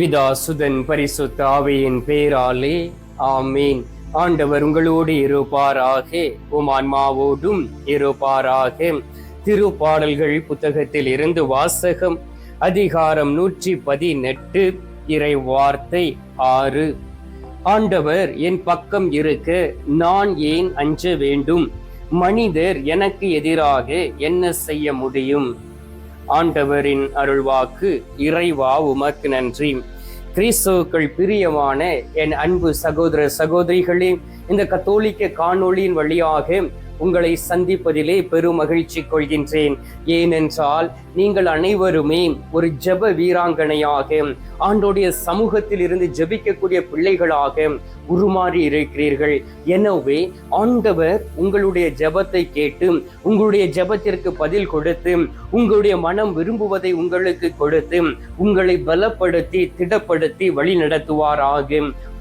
பிதா சுதன் பரிசுத்த ஆவியின் பேராலே ஆமீன். ஆண்டவர் உங்களோடு இருப்பாராக உமான்மாவோடும் இருப்பாராக. திருப்பாடல்கள் புத்தகத்தில் இருந்து வாசகம் அதிகாரம் நூற்றி பதினெட்டு இறை வார்த்தை ஆறு. ஆண்டவர் என் பக்கம் இருக்க நான் ஏன் அஞ்ச வேண்டும்? மனிதர் எனக்கு எதிராக என்ன செய்ய முடியும்? ஆண்டவரின் அருள்வாக்கு இறைவா உமக்கு நன்றி. கிறிஸ்துவுக்குள் பிரியமான என் அன்பு சகோதர சகோதரிகளே இந்த கத்தோலிக்க காணொளியின் வழியாக உங்களை சந்திப்பதிலே பெரும் மகிழ்ச்சி கொள்கின்றேன். ஏனென்றால் நீங்கள் அனைவருமே ஒரு ஜெப வீராங்கனையாக ஆண்டோடைய சமூகத்தில் இருந்து ஜெபிக்கக்கூடிய பிள்ளைகளாக உருமாறி இருக்கிறீர்கள். எனவே ஆண்டவர் உங்களுடைய ஜெபத்தை கேட்டு உங்களுடைய ஜெபத்திற்கு பதில் கொடுத்து உங்களுடைய மனம் விரும்புவதை உங்களுக்கு கொடுத்து உங்களை பலப்படுத்தி திடப்படுத்தி வழி நடத்துவாராக.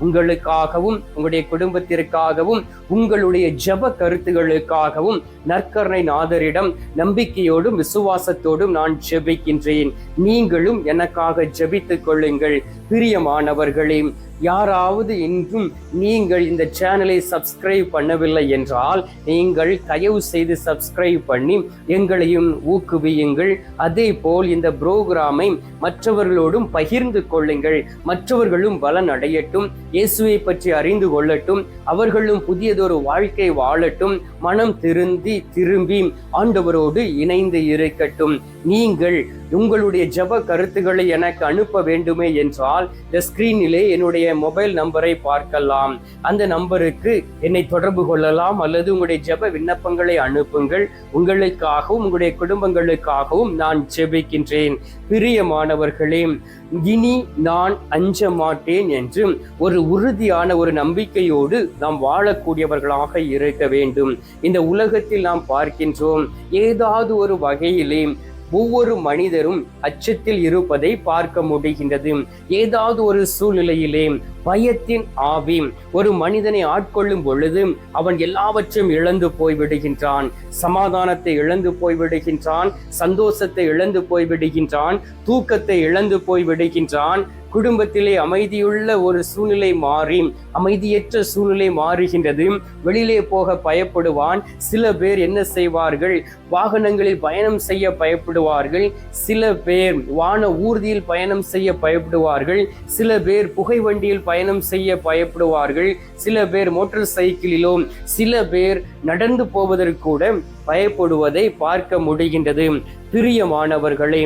உங்களுக்காகவும் உங்களுடைய குடும்பத்திற்காகவும் உங்களுடைய ஜெப கருத்துகளுக்காகவும் நற்கரணை நாதரிடம் நம்பிக்கையோடும் விசுவாசத்தோடும் நான் ஜெபிக்கின்றேன். நீங்களும் எனக்காக ஜெபித்துக் கொள்ளுங்கள் பிரியமானவர்களே யாராவது இன்றும் நீங்கள் இந்த சேனலை சப்ஸ்கிரைப் பண்ணவில்லை என்றால் நீங்கள் தயவு செய்து சப்ஸ்கிரைப் பண்ணி எங்களையும் ஊக்குவியுங்கள். அதே போல் இந்த புரோகிராமை மற்றவர்களோடும் பகிர்ந்து கொள்ளுங்கள். மற்றவர்களும் பலன் அடையட்டும். இயேசுவை பற்றி அறிந்து கொள்ளட்டும். அவர்களும் புதியதொரு வாழ்க்கை வாழட்டும். மனம் திருந்தி திரும்பி ஆண்டவரோடு இணைந்து இருக்கட்டும். நீங்கள் உங்களுடைய ஜெப கருத்துக்களை எனக்கு அனுப்ப வேண்டுமே என்றால் இந்த ஸ்கிரீனிலே என்னுடைய மொபைல் நம்பரை பார்க்கலாம். அந்த நம்பருக்கு என்னை தொடர்பு கொள்ளலாம் அல்லது உங்களுடைய ஜெப விண்ணப்பங்களை அனுப்புங்கள். உங்களுக்காகவும் உங்களுடைய குடும்பங்களுக்காகவும் நான் ஜெபிக்கின்றேன். பிரியமானவர்களே இனி நான் அஞ்ச மாட்டேன் என்று ஒரு உறுதியான ஒரு நம்பிக்கையோடு நாம் வாழக்கூடியவர்களாக இருக்க வேண்டும். இந்த உலகத்தில் நாம் பார்க்கின்றோம் ஏதாவது ஒரு வகையிலே ஒவ்வொரு மனிதரும் அச்சத்தில் இருப்பதை பார்க்க முடிகின்றது. ஏதாவது ஒரு சூழ்நிலையிலே பயத்தின் ஆவி ஒரு மனிதனை ஆட்கொள்ளும் பொழுது அவன் எல்லாவற்றையும் இழந்து போய் விடுகின்றான் சமாதானத்தை இழந்து போய் விடுகின்றான் சந்தோஷத்தை இழந்து போய் விடுகின்றான் தூக்கத்தை இழந்து போய் விடுகின்றான் குடும்பத்திலே அமைதியுள்ள ஒரு சூழ்நிலை மாறி அமைதியற்ற சூழ்நிலை மாறுகின்றது. வெளியிலே போக பயப்படுவான். சில பேர் என்ன செய்வார்கள்? வாகனங்களில் பயணம் செய்ய பயப்படுவார்கள். சில பேர் வான ஊர்தியில் பயணம் செய்ய பயப்படுவார்கள். சில பேர் புகை வண்டியில் பயணம் செய்ய பயப்படுவார்கள். சில பேர் மோட்டார் சைக்கிளிலோ சில பேர் நடந்து போவதற்கூட பயப்படுவதை பார்க்க முடிகின்றது. பிரியமானவர்களே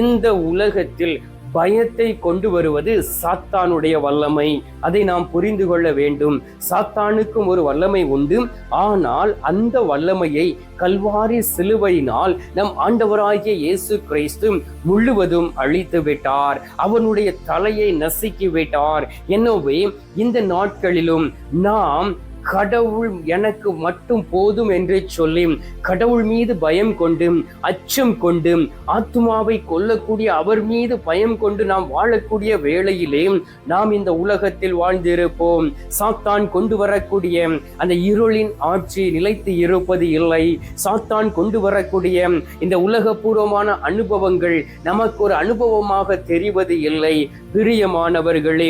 இந்த உலகத்தில் பயத்தை கொண்டு வருவது சாத்தானுடைய வல்லமை. அதை நாம் புரிந்து கொள்ள வேண்டும். சாத்தானுக்கும் ஒரு வல்லமை உண்டு. ஆனால் அந்த வல்லமையை கல்வாரி சிலுவையினால் நம் ஆண்டவராகிய இயேசு கிறிஸ்து முழுவதும் அழித்து விட்டார். அவனுடைய தலையை நசுக்கி விட்டார். எனவே இந்த நாட்களிலும் நாம் கடவுள் எனக்கு மட்டும் போதும் என்று சொல்லி கடவுள் மீது பயம் கொண்டு அச்சம் கொண்டு ஆத்மாவை கொல்லக்கூடிய அவர் மீது பயம் கொண்டு நாம் வாழக்கூடிய வேளையிலே நாம் இந்த உலகத்தில் வாழ்ந்திருப்போம். சாத்தான் கொண்டு வரக்கூடிய அந்த இருளின் ஆட்சி நிலைத்து இருப்பது இல்லை. சாத்தான் கொண்டு வரக்கூடிய இந்த உலகபூர்வமான அனுபவங்கள் நமக்கு ஒரு அனுபவமாக தெரிவது இல்லை. பிரியமானவர்களே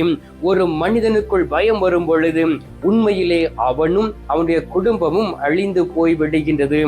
ஒரு மனிதனுக்குள் பயம் வரும் பொழுது உண்மையிலே அவனும் அவனுடைய குடும்பமும் அழிந்து போய் விடுகின்றது.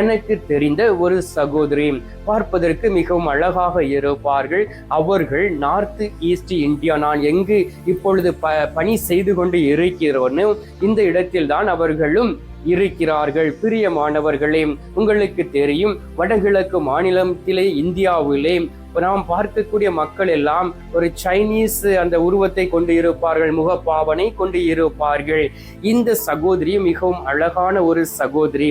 எனக்கு தெரிந்த ஒரு சகோதரி பார்ப்பதற்கு மிகவும் அழகாக இருப்பார்கள். அவர்கள் நார்த் ஈஸ்ட் இந்தியா நான் எங்கு இப்பொழுது ப பணி செய்து கொண்டு இருக்கிறோன்னு இந்த இடத்தில் தான் அவர்களும் இருக்கிறார்கள். பிரியமானவர்களே உங்களுக்கு தெரியும் வடகிழக்கு மாநிலத்திலே இந்தியாவிலே நாம் பார்க்கக்கூடிய மக்கள் எல்லாம் ஒரு சைனீஸ் அந்த உருவத்தை கொண்டு இருப்பார்கள் முகப்பாவனை கொண்டு இருப்பார்கள் இந்த சகோதரி மிகவும் அழகான ஒரு சகோதரி.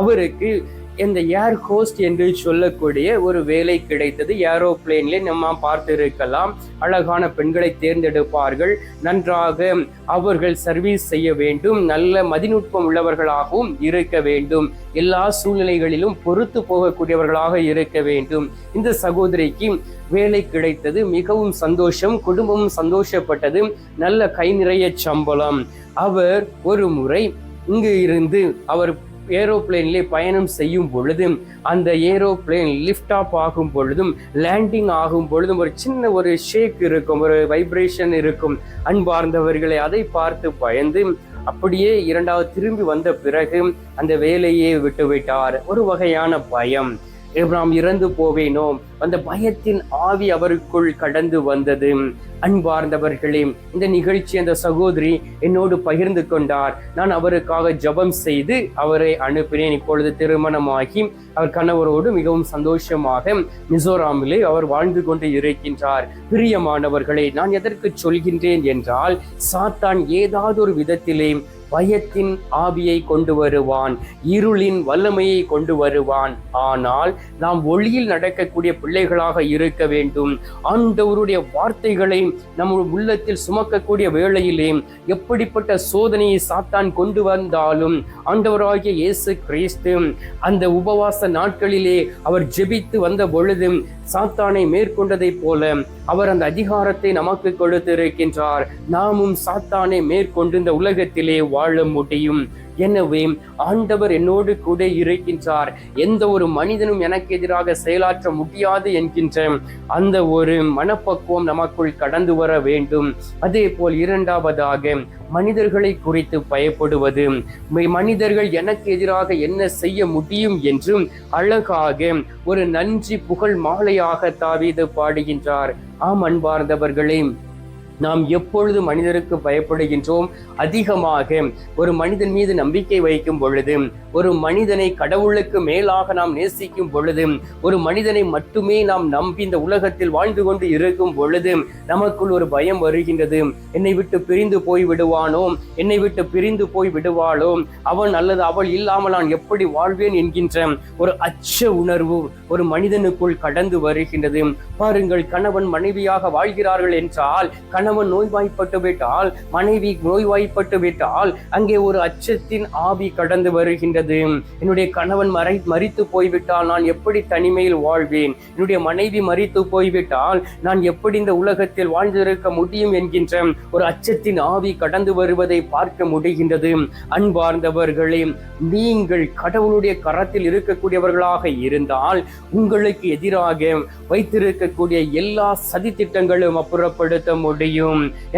அவருக்கு இந்த ஏர் ஹோஸ்ட் என்று சொல்லக்கூடிய ஒரு வேலை கிடைத்தது. ஏரோப்ளேன்ல நம்ம பார்த்து இருக்கலாம் அழகான பெண்களை தேர்ந்தெடுப்பார்கள். நன்றாக அவர்கள் சர்வீஸ் செய்ய வேண்டும். நல்ல மதிநுட்பம் உள்ளவர்களாகவும் இருக்க வேண்டும். எல்லா சூழ்நிலைகளிலும் பொறுத்து போகக்கூடியவர்களாக இருக்க வேண்டும். இந்த சகோதரிக்கு வேலை கிடைத்தது. மிகவும் சந்தோஷம். குடும்பமும் சந்தோஷப்பட்டது. நல்ல கை நிறைய சம்பளம். அவர் ஒரு முறை இங்கு இருந்து அவர் ஏரோப்ளேனிலே பயணம் செய்யும் பொழுதும் அந்த ஏரோப்ளேன் லிஃப்ட் ஆஃப் ஆகும் பொழுதும் லேண்டிங் ஆகும் பொழுதும் ஒரு சின்ன ஒரு ஷேக் இருக்கும் ஒரு வைப்ரேஷன் இருக்கும். அன்பார்ந்தவர்களை அதை பார்த்து பயந்து அப்படியே இரண்டாவது திரும்பி வந்த பிறகு அந்த வேலையை விட்டுவிட்டார். ஒரு வகையான பயம். நாம் இறந்து போவேனோ? அந்த பயத்தின் ஆவி அவருக்குள் கடந்து வந்தது. அன்பார்ந்தவர்களே இந்த நிகழ்ச்சி அந்த சகோதரி என்னோடு பகிர்ந்து கொண்டார். நான் அவருக்காக ஜெபம் செய்து அவரை அனுப்பினேன். இப்பொழுது திருமணமாகி அவர் கணவரோடு மிகவும் சந்தோஷமாக மிசோராமிலே அவர் வாழ்ந்து கொண்டு இருக்கின்றார். பிரியமானவர்களே நான் எதற்கு சொல்கின்றேன் என்றால் சாத்தான் ஏதாவது ஒரு விதத்திலே பயத்தின் ஆவியை கொண்டு வருவான் இருளின் வல்லமையை கொண்டு வருவான். ஆனால் நாம் ஒளியில் நடக்கக்கூடிய பிள்ளைகளாக இருக்க வேண்டும். ஆண்டவருடைய வார்த்தைகளை நம்ம உள்ளத்தில் சுமக்கக்கூடிய வேளையிலே எப்படிப்பட்ட சோதனையை சாத்தான் கொண்டு வந்தாலும் ஆண்டவராகிய இயேசு கிறிஸ்து அந்த உபவாச நாட்களிலே அவர் ஜெபித்து வந்த பொழுது சாத்தானை மேற்கொண்டதைப் போல அவர் அந்த அதிகாரத்தை நமக்கு கொடுத்திருக்கின்றார். நாமும் சாத்தானை மேற்கொண்டு இந்த உலகத்திலே வா வாழ முடியும். எனவே ஆண்டவர் என்னோடு கூட இருக்கின்றார். எந்த ஒரு மனிதனும் எனக்கு எதிராக செயலாற்ற முடியாது என்கின்ற அந்த ஒரு மனப்பக்குவம் நமக்குள் கடந்து வர வேண்டும். அதே போல் இரண்டாவதாக மனிதர்களை குறித்து பயப்படுவது. மனிதர்கள் எனக்கு எதிராக என்ன செய்ய முடியும் என்றும் அழகாக ஒரு நன்றி புகழ் மாலையாக தாவீது பாடுகின்றார். ஆம் அன்பார்ந்தவர்களே நாம் எப்பொழுது மனிதருக்கு பயப்படுகின்றோம்? அதிகமாக ஒரு மனிதன் மீது நம்பிக்கை வைக்கும் பொழுது ஒரு மனிதனை கடவுளுக்கு மேலாக நாம் நேசிக்கும் பொழுது ஒரு மனிதனை மட்டுமே நாம் நம்பி இந்த உலகத்தில் வாழ்ந்து கொண்டு இருக்கும் பொழுது நமக்குள் ஒரு பயம் வருகின்றது. என்னை விட்டு பிரிந்து போய் விடுவானோ? என்னை விட்டு பிரிந்து போய் விடுவாளோ? அவன் அல்லது அவள் இல்லாமல் நான் எப்படி வாழ்வேன் என்கின்ற ஒரு அச்ச உணர்வு ஒரு மனிதனுக்குள் கடந்து வருகின்றது. பாருங்கள் கணவன் மனைவியாக வாழ்கிறார்கள் என்றால் கணவன் நோய்வாய்ப்பட்டு விட்டால் மனைவி நோய்வாய்ப்பட்டு விட்டால் அங்கே ஒரு அச்சத்தின் ஆவி கடந்து வருகின்றது. என்னுடைய கணவன் மறை மறித்து போய்விட்டால் நான் எப்படி தனிமையில் வாழ்வேன்? என்னுடைய மனைவி மறித்து போய்விட்டால் நான் எப்படி இந்த உலகத்தில் வாழ்ந்திருக்க முடியும் என்கின்ற ஒரு அச்சத்தின் ஆவி கடந்து வருவதை பார்க்க முடிகின்றது. அன்பார்ந்தவர்களே நீங்கள் கடவுளுடைய கரத்தில் இருக்கக்கூடியவர்களாக இருந்தால் உங்களுக்கு எதிராக வைத்திருக்கக்கூடிய எல்லா சதி திட்டங்களும் அப்புறப்படுத்த முடியும்.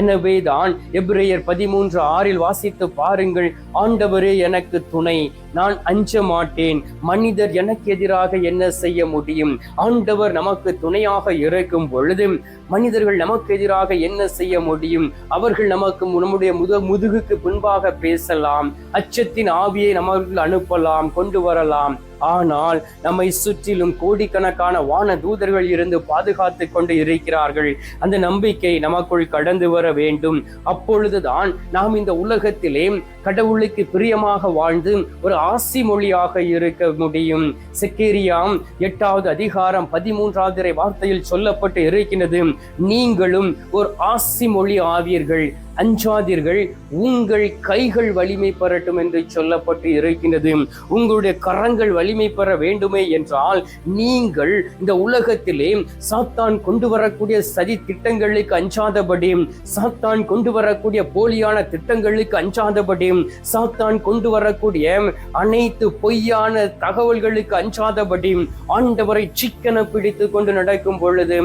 எனவே தான் எப்ரேயர் பதிமூன்று ஆறில் வாசித்து பாருங்கள். ஆண்டவரே எனக்கு துணை. நான் அஞ்ச மாட்டேன். மனிதர் எனக்கு எதிராக என்ன செய்ய முடியும்? ஆண்டவர் நமக்கு துணையாக இருக்கும் பொழுது மனிதர்கள் நமக்கு எதிராக என்ன செய்ய முடியும்? அவர்கள் நமக்கு நம்முடைய முத முதுகுக்கு பின்பாக பேசலாம். அச்சத்தின் ஆவியை நமக்கு அனுப்பலாம் கொண்டு வரலாம். ஆனால் நம்மை சுற்றிலும் கோடிக்கணக்கான வான தூதர்கள் இருந்து பாதுகாத்து கொண்டு இருக்கிறார்கள். அந்த நம்பிக்கை நமக்குள் கடந்து வர வேண்டும். அப்பொழுதுதான் நாம் இந்த உலகத்திலே கடவுளுக்கு பிரியமாக வாழ்ந்து ஒரு ஆசி மொழியாக இருக்க முடியும். செக்கேரியாம் எட்டாவது அதிகாரம் பதிமூன்றாவது வார்த்தையில் சொல்லப்பட்டு இருக்கின்றது. நீங்களும் ஒரு ஆசி மொழி ஆவீர்கள். அஞ்சாதீர்கள் உங்கள் கைகள் வலிமை பெறட்டும் என்று சொல்லப்பட்டு இருக்கின்றது. உங்களுடைய கரங்கள் வலிமை பெற வேண்டுமே என்றால் நீங்கள் இந்த உலகத்திலே சாத்தான் கொண்டு வரக்கூடிய சதி திட்டங்களுக்கு அஞ்சாதபடி சாத்தான் கொண்டு வரக்கூடிய போலியான திட்டங்களுக்கு அஞ்சாதபடி சாத்தான் கொண்டு வரக்கூடிய அனைத்து பொய்யான தகவல்களுக்கு அஞ்சாதபடி ஆண்டவரை சிக்கன பிடித்து கொண்டு நடக்கும் பொழுது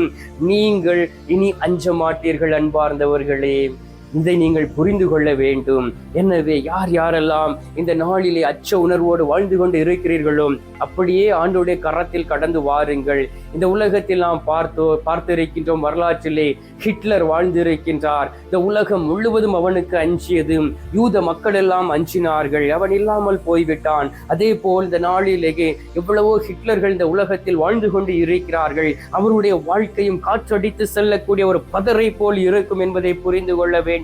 நீங்கள் இனி அஞ்ச மாட்டீர்கள் அன்பார்ந்தவர்களே. இதை நீங்கள் புரிந்து கொள்ள வேண்டும். எனவே யார் யாரெல்லாம் இந்த நாளிலே அச்ச உணர்வோடு வாழ்ந்து கொண்டு இருக்கிறீர்களோ அப்படியே ஆண்டோடைய கரத்தில் கடந்து வாருங்கள். இந்த உலகத்தில் நாம் பார்த்தோ பார்த்திருக்கின்றோம் வரலாற்றிலே ஹிட்லர் வாழ்ந்திருக்கின்றார். இந்த உலகம் முழுவதும் அவனுக்கு அஞ்சியது. யூத மக்கள் எல்லாம் அஞ்சினார்கள். அவன் இல்லாமல் போய்விட்டான். அதே போல் இந்த நாளிலேயே எவ்வளவோ ஹிட்லர்கள் இந்த உலகத்தில் வாழ்ந்து கொண்டு இருக்கிறார்கள். அவருடைய வாழ்க்கையும் காற்றடித்து செல்லக்கூடிய ஒரு பதரை போல் இருக்கும் என்பதை புரிந்து கொள்ள வேண்டும்.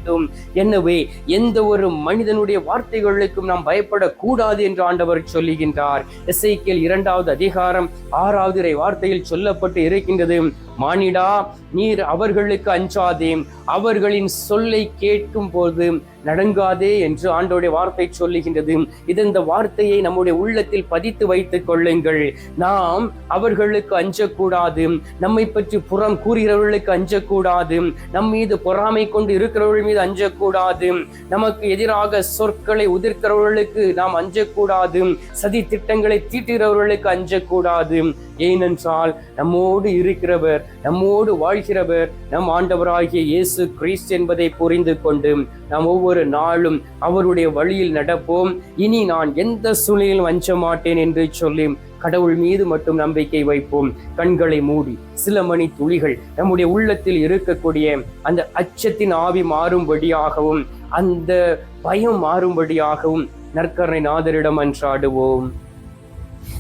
எனவே எந்த ஒரு மனிதனுடைய வார்த்தைகளுக்கும் நாம் பயப்படக்கூடாது என்று ஆண்டவர் சொல்லுகின்றார். எஸ்ஐக்கியல் இரண்டாவது அதிகாரம் ஆறாவது இறை வார்த்தையில் சொல்லப்பட்டு இருக்கின்றது. மானிடா நீர் அவர்களுக்கு அஞ்சாதே. அவர்களின் சொல்லை கேட்கும் போது நடங்காதே என்று ஆண்டோடைய வார்த்தை சொல்லுகின்றது. இது இந்த வார்த்தையை நம்முடைய உள்ளத்தில் பதித்து வைத்துக் கொள்ளுங்கள். நாம் அவர்களுக்கு அஞ்சக்கூடாது. நம்மை பற்றி புறம் கூறுகிறவர்களுக்கு அஞ்சக்கூடாது. நம் மீது பொறாமை கொண்டு இருக்கிறவர்கள் மீது அஞ்சக்கூடாது. நமக்கு எதிராக சொற்களை உதிர்க்கிறவர்களுக்கு நாம் அஞ்சக்கூடாது. சதி திட்டங்களை தீட்டுகிறவர்களுக்கு அஞ்சக்கூடாது. ஏனென்றால் நம்மோடு இருக்கிறவர் நம்மோடு வாழ்கிறவர் நம் ஆண்டவராகிய இயேசு கிறிஸ்து என்பதை புரிந்து கொண்டு நாம் ஒவ்வொரு நாளும் அவருடைய வழியில் நடப்போம். இனி நான் எந்த சூழ்நிலையில் வஞ்ச மாட்டேன் என்று சொல்லி கடவுள் மீது மட்டும் நம்பிக்கை வைப்போம். கண்களை மூடி சில மணி துளிகள் நம்முடைய உள்ளத்தில் இருக்கக்கூடிய அந்த அச்சத்தின் ஆவி மாறும்படியாகவும் அந்த பயம் மாறும்படியாகவும் நற்கரணை நாதரிடம் அன்றாடுவோம்.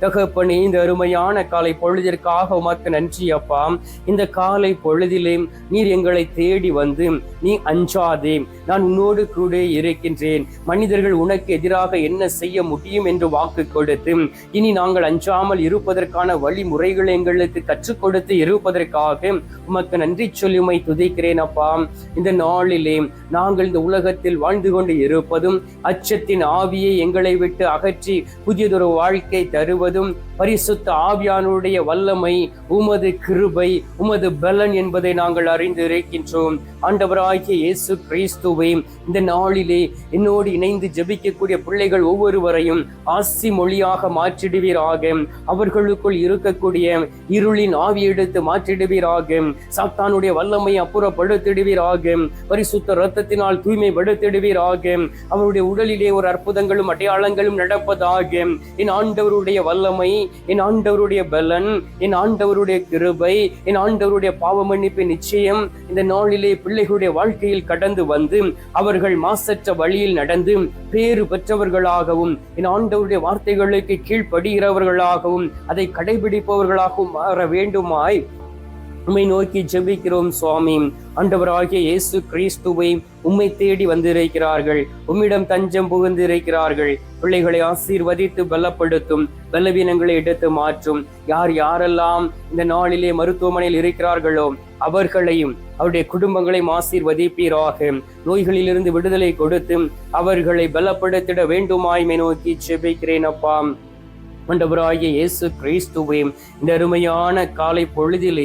தகப்பனே இந்த அருமையான காலை பொழுதிற்காக உமக்கு நன்றி அப்பா. இந்த காலை பொழுதிலே நீர் எங்களை தேடி வந்து நீ அஞ்சாதே. நான் உன்னோடு கூட இருக்கின்றேன். மனிதர்கள் உனக்கு எதிராக என்ன செய்ய முடியும் என்று வாக்கு கொடுத்து இனி நாங்கள் அஞ்சாமல் இருப்பதற்கான வழிமுறைகளை எங்களுக்கு கற்றுக் கொடுத்து இருப்பதற்காக உமக்கு நன்றி சொல்லி உமை துதிக்கிறேன் அப்பா. இந்த நாளிலே நாங்கள் இந்த உலகத்தில் வாழ்ந்து கொண்டு இருப்பதும் அச்சத்தின் ஆவியை எங்களை விட்டு அகற்றி புதியதொரு வாழ்க்கை தருவது முழுவதும் பரிசுத்த ஆவியானுடைய வல்லமை உமது கிருபை உமது பலன் என்பதை நாங்கள் அறிந்து இருக்கின்றோம் ஆண்டவராகிய இயேசு கிறிஸ்துவை இந்த நாளிலே என்னோடு இணைந்து ஜெபிக்கக்கூடிய பிள்ளைகள் ஒவ்வொருவரையும் ஆசி மொழியாக மாற்றிடுவீராக. அவர்களுக்குள் இருக்கக்கூடிய இருளின் ஆவி எடுத்து மாற்றிடுவீராக. சாத்தானுடைய வல்லமை அப்புறப்படுத்திடுவீராக. பரிசுத்த ரத்தத்தினால் தூய்மைப்படுத்திடுவீராக. அவருடைய உடலிலே ஒரு அற்புதங்களும் அடையாளங்களும் நடப்பதாக. என் ஆண்டவருடைய வல்லமை என் ஆண்டவருடைய பலன் என் ஆண்டவருடைய கிருபை என் ஆண்டவருடைய பாவ மன்னிப்பு நிச்சயம். இந்த நாளிலே பிள்ளைகளுடைய வாழ்க்கையில் கடந்து வந்து அவர்கள் மாசற்ற வழியில் நடந்து பேறு பெற்றவர்களாகவும் என் ஆண்டவருடைய வார்த்தைகளுக்கு கீழ்ப்படுகிறவர்களாகவும் அதை கடைபிடிப்பவர்களாகவும் மாற வேண்டுமாய் உம்மை நோக்கி ஜெபிக்கிறோம் சுவாமி. ஆண்டவராகிய இயேசு கிறிஸ்துவை உம்மை தேடி வந்திருக்கிறார்கள். உம்மிடம் தஞ்சம் புகுந்திருக்கிறார்கள். பிள்ளைகளை ஆசீர்வதித்து பலப்படுத்தும் பலவீனங்களை எடுத்து மாற்றும். யார் யாரெல்லாம் இந்த நாளிலே மருத்துவமனையில் இருக்கிறார்களோ அவர்களையும் அவருடைய குடும்பங்களையும் ஆசீர்வதிப்பீராக. நோய்களிலிருந்து விடுதலை கொடுத்து அவர்களை பலப்படுத்திட வேண்டுமாய்மை நோக்கி செபிக்கிறேன் அப்பாம் ஆண்டவராகிய இயேசு கிறிஸ்துவே இந்த அருமையான காலை பொழுதிலே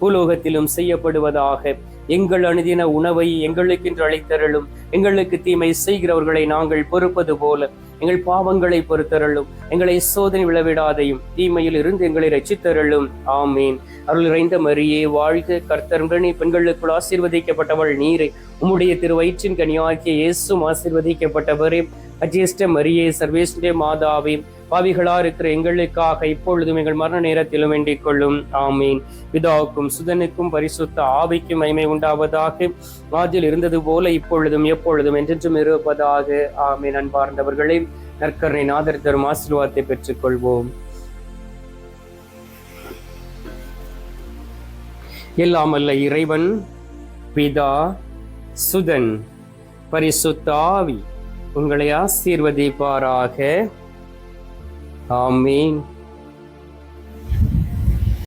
பூலோகத்திலும் செய்யப்படுவதாக. எங்கள் அனுதின உணவை எங்களுக்கென்று அழைத்தருளும் எங்களுக்கு தீமை செய்கிறவர்களை நாங்கள் பொறுப்பது போல. எங்கள் பாவங்களை பொறுத்தருளும். எங்களை சோதனை விளவிடாதையும் தீமையில் இருந்து எங்களை ரச்சித்தருளும் ஆமீன். அருள் இறைந்த மரியே வாழ்க கர்த்தருடனே பெண்களுக்குள் ஆசீர்வதிக்கப்பட்டவள் நீரை. உம்முடைய திரு வயிற்றின் கனியாகிய இயேசும் ஆசீர்வதிக்கப்பட்டவரே. அஜேஷ்ட மரியே சர்வேஸ்வரே மாதாவே. பாவிகளா இருக்கிற எங்களுக்காக இப்பொழுதும் எங்கள் மரண நேரத்திலும் வேண்டிக் கொள்ளும். ஆமீன். பிதாவுக்கும் சுதனுக்கும் பரிசுத்த ஆவிக்கும் மைமை உண்டாவதாக. மாதில் இருந்தது போல இப்பொழுதும் எப்பொழுதும் என்றென்றும் இருப்பதாக. ஆமீன். அன்பார்ந்தவர்களே நற்கரணை நாதர் தரும் ஆசீர்வாதத்தை பெற்றுக்கொள்வோம். எல்லாமல்ல இறைவன் பிதா சுதன் பரிசுத்த ஆவி உங்களை ஆசீர்வதிப்பாராக. ஆமீன்